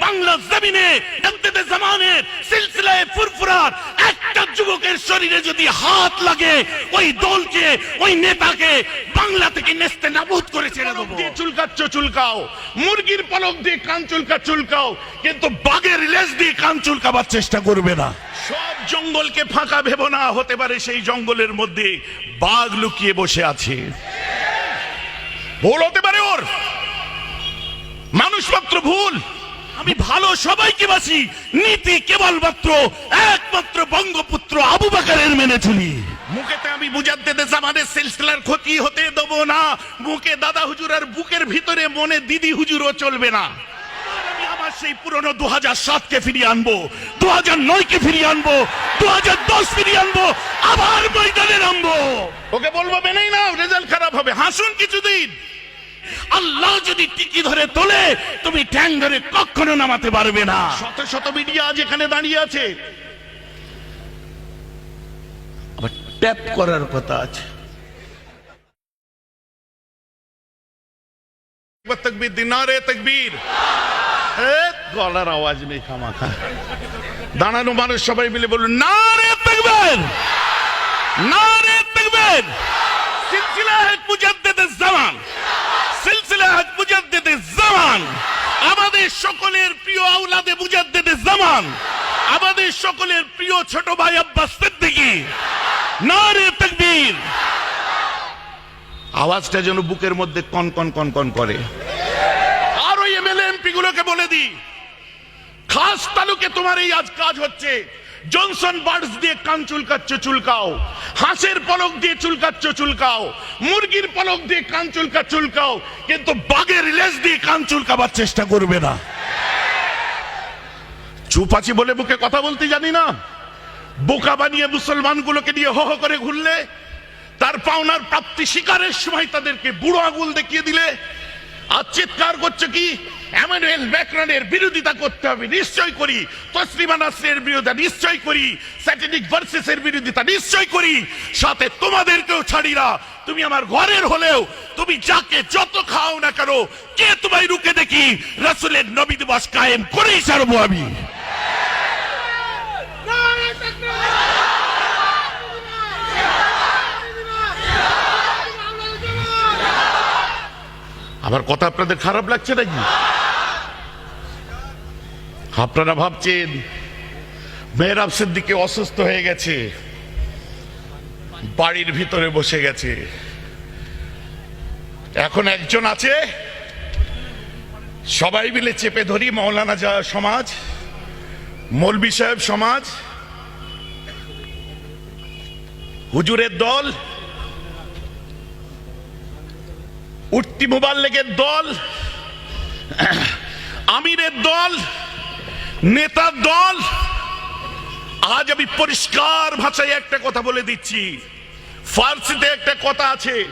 বাংলা জমিনে জমতেদে জামানের সিলসিলায় ফুরফুরার একটা যুবকের শরীরে যদি হাত লাগে, ওই দলকে, ওই নেতাকে বাংলা থেকে নেস্তে নাবুদ করে ছেড়ে দেবো। চুলকাচ্ছ, চুলকাও। মুরগির পলক দিয়ে কান চুলকা, চুলকাও। কিন্তু বাঘের লেজ দিয়ে কান চুলকাবার চেষ্টা করবে না। সব জঙ্গলকে ফাঁকা ভেবো না, হতে পারে সেই জঙ্গলের মধ্যে বাঘ লুকিয়ে বসে আছে। ভুল হতে পারে ওর। মানুষ মাত্র ভুল। আমি ভালো সবাইকে বাসি নীতি কেবলমাত্র একমাত্র বঙ্গপুত্র আবু বাকারের মেনে চলি। মুখেতে আমি বুঝাতে দেশ আমাদের সিলসিলার ক্ষতি হতে দেবো না। মুখে দাদা হুজুর আর বুকের ভিতরে মনে দিদি হুজুরও চলবে না। আমি আমার সেই পুরনো দু হাজার সাতকে ফিরিয়ে আনব দু হাজার নয়কে ফিরিয়ে আনব দু হাজার দশ ফিরিয়ে আনব আবার ময়দানে নামবো। ওকে বলব মেনেই নাও রেজাল্ট খারাপ হবে। হাসুন কিছুদিন। আল্লাহ যদি টিকি ধরে তোলে, তুমি ঠ্যাং ধরে কখনো নামাতে পারবে না। শত শত মিডিয়া আজ এখানে দাঁড়িয়ে আছে। আবার ট্যাপ করার কথা আছে। তকবীর দিন, না রে তকবীর। গলার আওয়াজ নেই খামাখা। দাঁড়ানো মানুষ সবাই মিলে বলুন, না রে তকবীর। না রে তকবীর। সিলসিলা হক মুজাদ্দিদ জামান। হক মুজাদ্দিদ জামান। আমাদের সকলের প্রিয় মুজাদ্দিদ জামান। আমাদের সকলের প্রিয় ছোট ভাই আব্বাস সিদ্দিকী। না রে তকবীর। আওয়াজটা যেন বুকের মধ্যে কন কন কন কন করে। আর ওই এমএলএ এমপি গুলোকে বলে দি খাস তালুকে তোমার এই আজ কাজ হচ্ছে। জনসন বার্ডস দিয়ে কান চুলকাচ্ছ, চুলকাও। হাঁসের পলক দিয়ে চুলকাচ্ছ, চুলকাও। মুরগির পলক দিয়ে কান চুলকা, চুলকাও। কিন্তু বাঘের লেজ দিয়ে কান চুলকাবার চেষ্টা করবে না। চুপ আছি বলে বুকে কথা বলতে জানি না। বোকা বানিয়ে মুসলমানগুলোকে নিয়ে হো হো করে ঘুরলে, তার পাওনার প্রাপ্তি শিকারের সময় তাদেরকে বুড়ো আগুল দেখিয়ে দিলে আর চিৎকার করছে কি? এমানুয়েল ম্যাক্রনের বিরোধিতা করতে হবে, নিশ্চয় করি। তসলিমা নাসরের বিরোধিতা নিশ্চয় করি। স্যাটেনিক ভার্সেসের বিরোধিতা নিশ্চয় করি। সাথে তোমাদেরকেও ছাড়ি না। তুমি আমার ঘরের হলেও, তুমি যাকে যত খাও না কেন, কে তোমায় রুকে দেখি? রাসূলের নবী দিবস কায়েম করেই ছাড়বো আমি। আমার কথা আপনাদের খারাপ লাগছে নাকি? আপনারা ভাবছেন মেহরাব সিদ্দিকে অসুস্থ হয়ে গেছে, বাড়ির ভিতরে বসে গেছে। এখন একজন আছে, সবাই মিলে চেপে ধরি মৌলানা যা সমাজ মৌলবি সাহেব সমাজ, হুজুরের দল উঠতি মোবাল্লেগের দল, আমিরের দল, নেতার দল, আজ আমি পরিষ্কার ভাষায় একটা কথা বলে দিচ্ছি। ফার্সিতে একটা কথা আছে,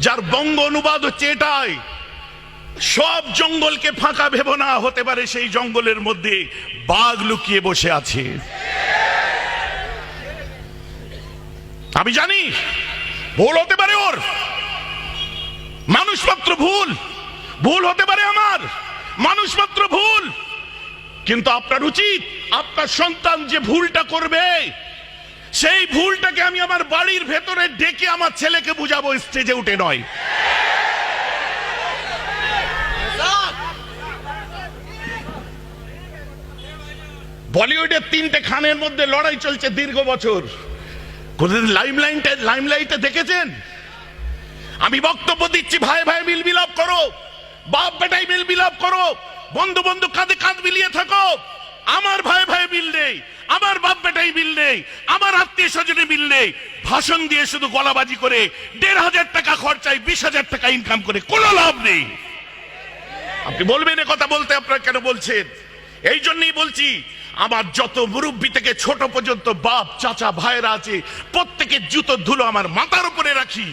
যার বঙ্গ অনুবাদ হচ্ছে এটাই, সব জঙ্গলকে ফাঁকা ভেবো না, হতে পারে সেই জঙ্গলের মধ্যে বাঘ লুকিয়ে বসে আছে। আমি জানি, ভুল হতে পারে ওর। মানুষ মাত্র ভুল। ভুল হতে পারে আমার মানুষ মাত্র ভুল। কিন্তু আপনার উচিত, আপনার সন্তান যে ভুলটা করবে, সেই ভুলটাকে আমি আমার বাড়ির ভেতরে ডেকে আমার ছেলেকে বুঝাবো, স্টেজে উঠে নয়। বলিউডের তিনটে খানের মধ্যে লড়াই চলছে দীর্ঘ বছর। কোনদিন লাইমলাইটে লাইমলাইটে দেখেছেন? আমি বক্তব্য দিচ্ছি, ভাই ভাই মিল বিলাপ করো। বাপ বেটাই মিল বিলাপ করো। বন্ধু বন্ধু কাঁধে কাঁধ মিলিয়ে থাকো। আমার ভাই ভাই মিল নেই, আমার বাপ বেটাই মিল নেই, আমার আত্মীয় স্বজনে মিল নেই। ভাষণ দিয়ে শুধু গলাবাজি করে দেড় হাজার টাকা খরচায় বিশ হাজার টাকা ইনকাম করে, কোনো লাভ নেই। আপনি বলবেন কথা বলতে আপনারা কেন বলছেন? এই জন্যই বলছি, আমার যত মুরব্বী থেকে ছোট পর্যন্ত বাপ, চাচা ভাইরা আছে প্রত্যেকের জুতো ধুলো আমার মাথার উপরে রাখি।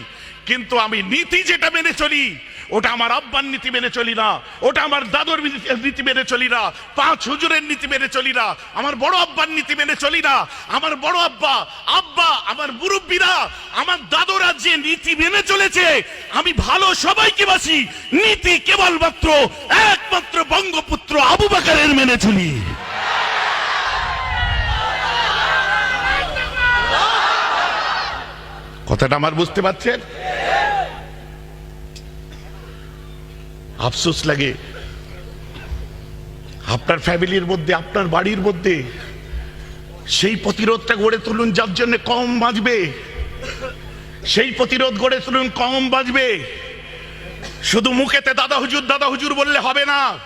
কিন্তু আমি নীতি যেটা মেনে চলি, ওটা আমার আব্বার নীতি মেনে চলি না, ওটা আমার দাদুর নীতি- মেনে চলি না, পাঁচ হুজুরের নীতি মেনে চলি না, আমার বড় আব্বার নীতি মেনে চলি না, আমার বড় আব্বা আব্বা, আমার মুরব্বীরা, আমার দাদুরা যে নীতি মেনে চলেছে, আমি ভালো সবাইকে বাসি নীতি কেবলমাত্র একমাত্র বঙ্গপুত্র আবু বাকারের মেনে চলি। কথাটা আমার বুঝতে পারছেন? আফসোস লাগে। আপনার ফ্যামিলির মধ্যে, আপনার বাড়ির মধ্যে সেই প্রতিরোধটা গড়ে তুলুন যার জন্য কম বাঁচবে। সেই প্রতিরোধ গড়ে তুলুন কম বাঁচবে। শুধু মুখেতে দাদা হুজুর দাদা হুজুর বললে হবে না।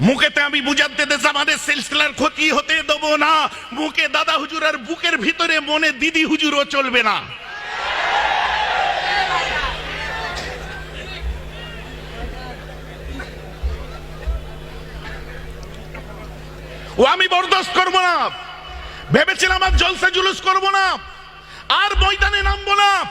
মুখেতে আমি বুঝাতে দেশ আমাদের সিলসিলার ক্ষতি হতে দেবো না। মুখে দাদা হুজুর আর বুকের ভিতরে মনে দিদি হুজুরও চলবে না। ও আমি বরদাস্ত করব না। ভেবেছিলাম আর জলসা জুলুস করব না। আর ময়দানে নামবো না।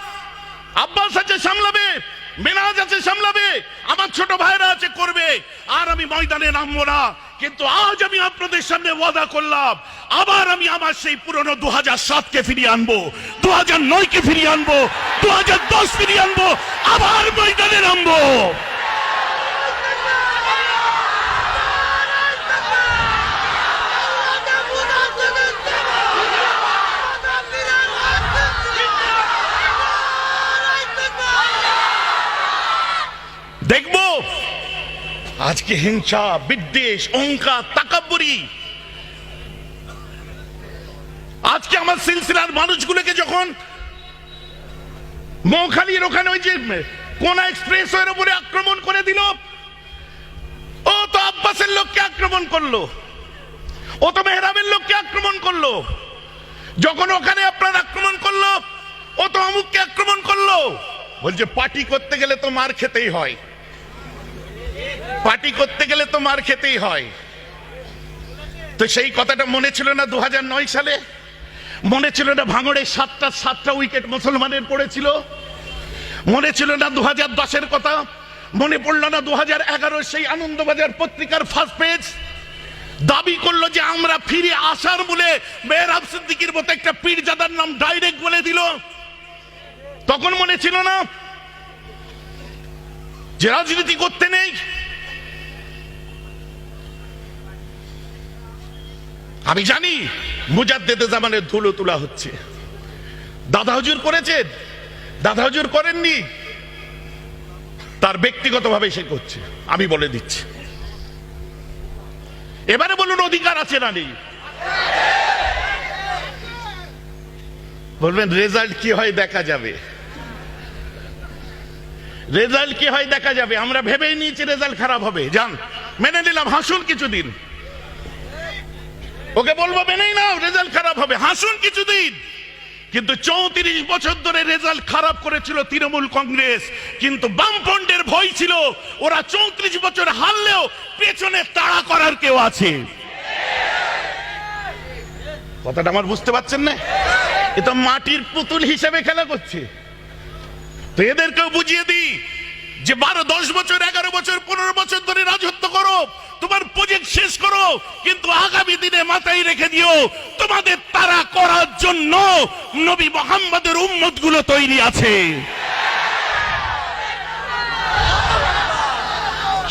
আব্বাস আছে, সামলাবে। মেনাজ আছে, সামলাবে। আমার ছোট ভাইরা আছে, করবে। আর আমি ময়দানে নামবো না। কিন্তু আজ আমি আপনাদের সামনে ওয়াদা করলাম। আবার আমি আমার সেই পুরনো দু হাজার সাতকে ফিরিয়ে আনব। দু হাজার নয়কে ফিরিয়ে আনব। দু হাজার দশ ফিরিয়ে আনব। আবার ময়দানে নামবো। আজকে হিংসা, বিদ্বেষ, অহংকার, তাকাব্বরি। আজকে আমার সিলসিলার মানুষগুলোকে যখন মৌখালির ওখানে ওই যে কোন এক্সপ্রেস এর উপরে আক্রমণ করে দিল, ও তো আব্বাসের লোককে আক্রমণ করল, ও তো মেহরাবের লোককে আক্রমণ করল। যখন ওখানে আপনার আক্রমণ করল, ও তো অমুককে আক্রমণ করল। বলছে, পার্টি করতে গেলে তো মার খেতেই হয়। পার্টি করতে গেলে তো মার খেতেই হয়। তো সেই কথাটা মনে ছিল না দু হাজার নয় সালে? মনে ছিল না ভাঙড়ে সাতটা সাতটা উইকেট মুসলমানের পড়েছিল? মনে ছিল না দু হাজার দশের কথা? মনে পড়ল না দু হাজার এগারো সেই আনন্দবাজার পত্রিকার ফার্স্ট পেজ দাবি করল যে আমরা ফিরে আসার বলে মেহরাব সিদ্দিকির মতো একটা পীরজাদার নাম ডাইরেক্ট বলে দিল। তখন মনে ছিল না যে রাজনীতি করতে নেই। আমি জানি মুজাদ্দেদে জামানের ধুলো তোলা হচ্ছে। দাদা হুজুর করেছেন? দাদা হুজুর করেননি? তার ব্যক্তিগতভাবে সে করছে। আমি বলে দিচ্ছি। এবারে বলুন অধিকার আছে না নেই? বলবেন, রেজাল্ট কি হয় দেখা যাবে। রেজাল্ট কি হয় দেখা যাবে। আমরা ভেবেই নিয়েছি রেজাল্ট খারাপ হবে। যান, মেনে নিলাম, হাসুন কিছুদিন। ওকে বলব মেনেই নাও, রেজাল্ট খারাপ হবে। হাসুন কিছুদিন। কিন্তু চৌত্রিশ বছর ধরে রেজাল্ট খারাপ করেছিল তৃণমূল কংগ্রেস। কিন্তু বামফ্রন্টের ভয় ছিল, ওরা চৌত্রিশ বছর হারলেও পেছনে তাড়া করার কেউ আছে। কথাটা আমার বুঝতে পারছেন না? এ তো মাটির পুতুল হিসেবে খেলা করছে। তো এদেরকেও বুঝিয়ে দিই যে বারো, দশ বছর, এগারো বছর, পনেরো বছর ধরে রাজত্ব করো, তোমার প্রজেক্ট শেষ করো, কিন্তু আগামী দিনে মাথায় রেখে দিও, তোমাদের তারা করার জন্য নবী মোহাম্মদের উম্মতগুলো তৈরি আছে।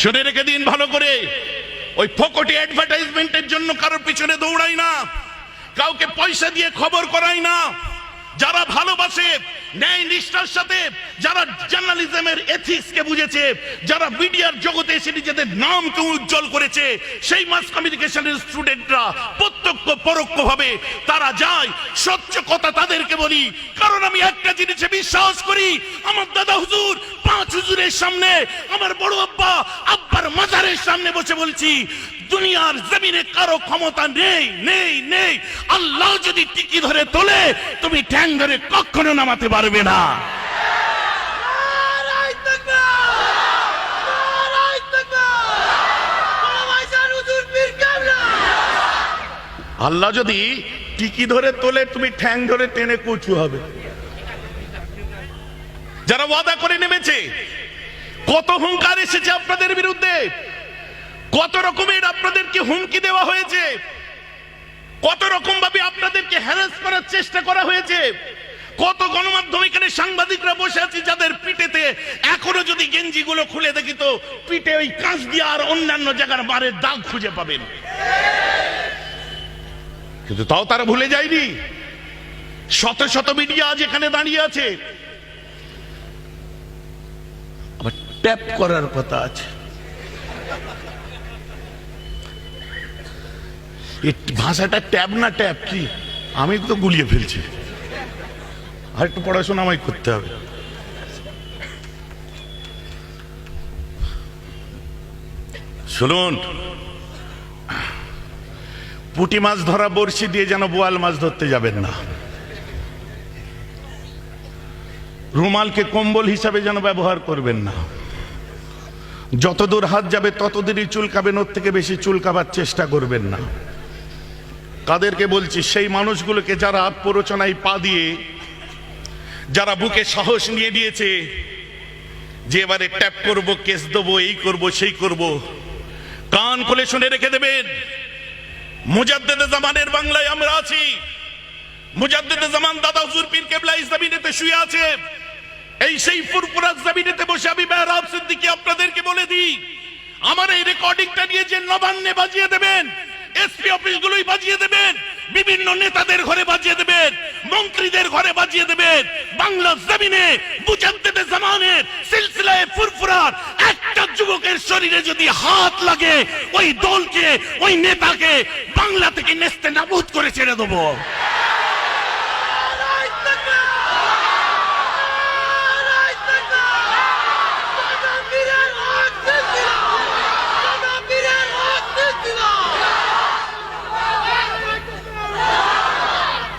শুনে রেখে দিন ভালো করে। ওই ফকটে অ্যাডভার্টাইজমেন্টের জন্য কারোর পিছনে দৌড়াই না। কাউকে পয়সা দিয়ে খবর করাই না। যারা ভালোবাসে ন্যায় নিষ্ঠার সাথে যারা জার্নালিজমের বুঝেছে, যারা মিডিয়ার জগতে এসে নিজেদের উজ্জ্বল করেছে, সেই মাস কমিউনিকেশনের স্টুডেন্টরা প্রত্যক্ষ পরোক্ষ ভাবে তারা যায়। সত্য কথা তাদেরকে বলি। কারণ আমি একটা জিনিসে বিশ্বাস করি, আমার দাদা হুজুর, পাঁচ হুজুরের সামনে আমার বড় আব্বা আব্বার মাজারের সামনে বসে বলছি দুনিয়ার জমিনে কারও ক্ষমতা নেই নেই নেই। আল্লাহ যদি টিকি ধরে তোলে তুমি ঠ্যাং ধরে কখনো নামাতে পারবে না! আল্লাহ যদি টিকি ধরে তোলে তুমি ঠ্যাং ধরে টেনে কুচু হবে। যারা ওয়াদা করে নেমেছে কত হুঙ্কার এসেছে আপনাদের বিরুদ্ধে? কত রকমের আপনাদেরকে হুমকি দেওয়া হয়েছে? কত রকম ভাবে আপনাদেরকে হ্যারাস করার চেষ্টা করা হয়েছে? কত গণমাধ্যম এখানে সাংবাদিকরা বসে আছে যাদের পিঠেতে এখনও যদি গেঞ্জিগুলো খুলে দেখি তো পিঠে ওই কাঁচ দিয়ে আর অন্যান্য জায়গার বারে দাগ খুঁজে পাবেন। কিন্তু তাও তারা ভুলে যায়নি। শত শত মিডিয়া আজ এখানে দাঁড়িয়ে আছে আবার ট্যাপ করার কথা আছে। ভাষাটা ট্যাব না ট্যাব কি? আমি তো গুলিয়ে ফেলছি। আর একটু পড়াশোনা আমায় করতে হবে। শুনুন। পুঁটি মাছ ধরা বড়শি দিয়ে যেন বোয়াল মাছ ধরতে যাবেন না। রুমালকে কম্বল হিসাবে যেন ব্যবহার করবেন না। যতদূর হাত যাবে ততদূরই চুলকাবেন ওর থেকে বেশি চুলকাবার চেষ্টা করবেন না। কাদেরকে বলছি, সেই মানুষগুলোকে যারা প্ররোচনায় পা দিয়ে, যারা বুকে সাহস নিয়ে দিয়েছে যে এবারে ট্যাপ করব, কেস দেবো, এই করব, সেই করব, কান খুলে শুনে রেখে দেবেন। মুজাদ্দেদে জামানের বাংলায় আমরা আছি। মুজাদ্দেদে জামান দাদা হুজুর পীর কেবলা ইসলামিনেতে শুয়ে আছে। এই সেই ফুরফুরা জমিনেতে বসে আমি মেহরাব সিদ্দিকী আপনাদেরকে বলে দিই, আমার এই রেকর্ডিংটা নিয়ে যে নবান্নে বাজিয়ে দেবেন এসপি অফিসগুলোই বাজিয়ে দেবেন, বিভিন্ন নেতাদের ঘরে বাজিয়ে দেবেন, মন্ত্রীদের ঘরে বাজিয়ে দেবেন, বাংলা জমিনে মুজাদ্দেদে জামানের সিলসিলায় ফুরফুরার একটা যুবকের শরীরে যদি হাত লাগে, ওই দলকে, ওই নেতাকে বাংলা থেকে নেস্তে নাবুদ করে ছেড়ে দেবো নারাই তাকবীর! নারাই তাকবীর! তাকবীরের হক দিছিলাম! তাকবীরের হক দিছিলাম!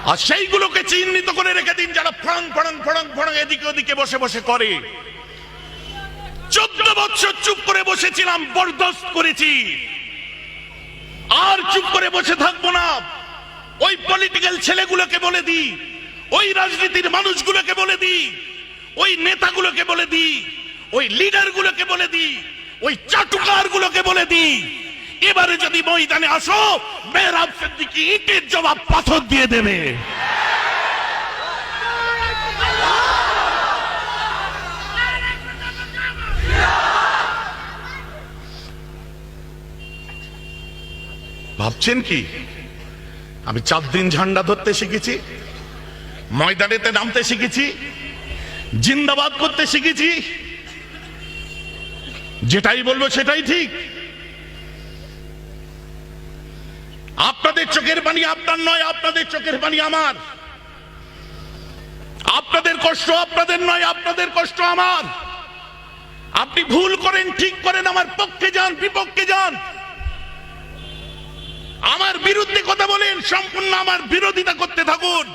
আর সেইগুলোকে চিহ্নিত করে রেখে দিন যারা ফড়ং ফড়ং ফড়ং ফড়ং এদিকে ওদিকে বসে বসে করে। চোদ্দ বছর চুপ করে বসেছিলাম, বরদস্ত করেছি। আর চুপ করে বসে থাকব না। ওই পলিটিক্যাল ছেলেগুলোকে বলে দিই ওই রাজনীতির মানুষগুলোকে বলে দিই ওই নেতাগুলোকে বলে দিই ওই লিডারগুলোকে বলে দিই ওই চাটুকার গুলোকে বলে দিই এবারে যদি ময়দানে আসো, মেহরাব সিদ্দিকি ইটের জবাব পাথর দিয়ে দেবে। ভাবছেন কি? আমি চার দিন ঝান্ডা ধরতে শিখেছি, ময়দানেতে নামতে শিখেছি, জিন্দাবাদ করতে শিখেছি। যেটাই বলব সেটাই ঠিক। আপনাদের চোখের পানি আপনার নয়, আপনাদের চোখের পানি আমার। আপনাদের কষ্ট আপনাদের নয়, আপনাদের কষ্ট আমার। আপনি ভুল করেন, ঠিক করেন, আমার পক্ষে যান, বিপক্ষে যান। আমার বিরুদ্ধে কথা বলেন, সম্পূর্ণ আমার বিরোধিতা করতে থাকুন।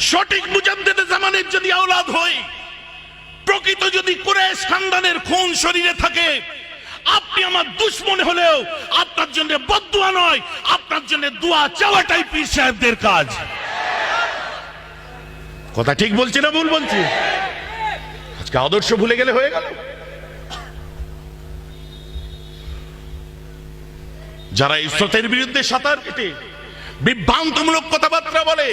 সঠিক মুজাদ্দেদে জামানের যদি আওলাদ হয়, প্রকৃত যদি কুরেশ খানদানের খুন শরীরে থাকে আপনি আমার দুশ্মন হলেও আপনার জন্য বদুয়া নয়, আপনার জন্য দোয়া চাওয়াটাই পীর সাহেবদের কাজ। কথা ঠিক বলছি না ভুল বলছি? আজকে আদর্শ ভুলে গেলে হয়ে গেল। যারা এই স্রোতের বিরুদ্ধে সাঁতার কেটে, বিভ্রান্তমূলক কথাবার্তা বলে,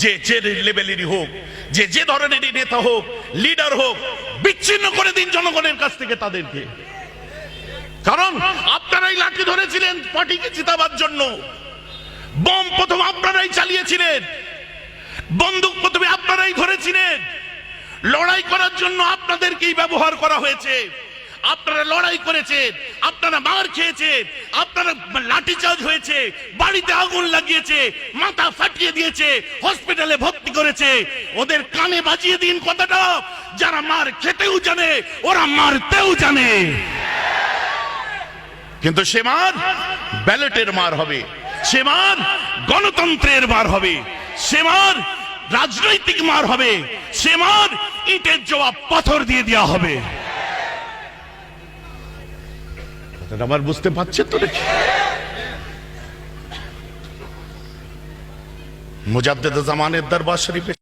যে যে লেভেলেরই হোক, যে যে ধরনেরই নেতা হোক, লিডার হোক, বিচ্ছিন্ন করে দিন জনগণের কাছ থেকে তাদেরকে। কারণ আপনারাই লাঠি ধরেছিলেন পার্টিকে জিতাবার জন্য। বম প্রথম আপনারাই চালিয়েছিলেন। বন্দুক প্রথমে আপনারাই ধরেছিলেন। লড়াই করার জন্য আপনাদেরকেই ব্যবহার করা হয়েছে। আপনারা লড়াই করেছেন, আপনারা মার খেয়েছেন, আপনারা লাঠিচার্জ হয়েছে, বাড়িতে আগুন লাগিয়েছে, মাথা ফাটিয়ে দিয়েছে, হসপিটালে ভর্তি করেছে। ওদের কানে বাজিয়ে দিন কথাটা, যারা মার খেতেও জানে, ওরা মারতেও জানে। কিন্তু সে মার ব্যালটের মার হবে। সে মার গণতন্ত্রের মার হবে। সে মার রাজনৈতিক মার হবে। সে মার ইটের জবাব পাথর দিয়ে দেওয়া হবে। আমার বুঝতে পারছে তো দেখি মুজাদ্দেদ জামানের দরবার শরীফে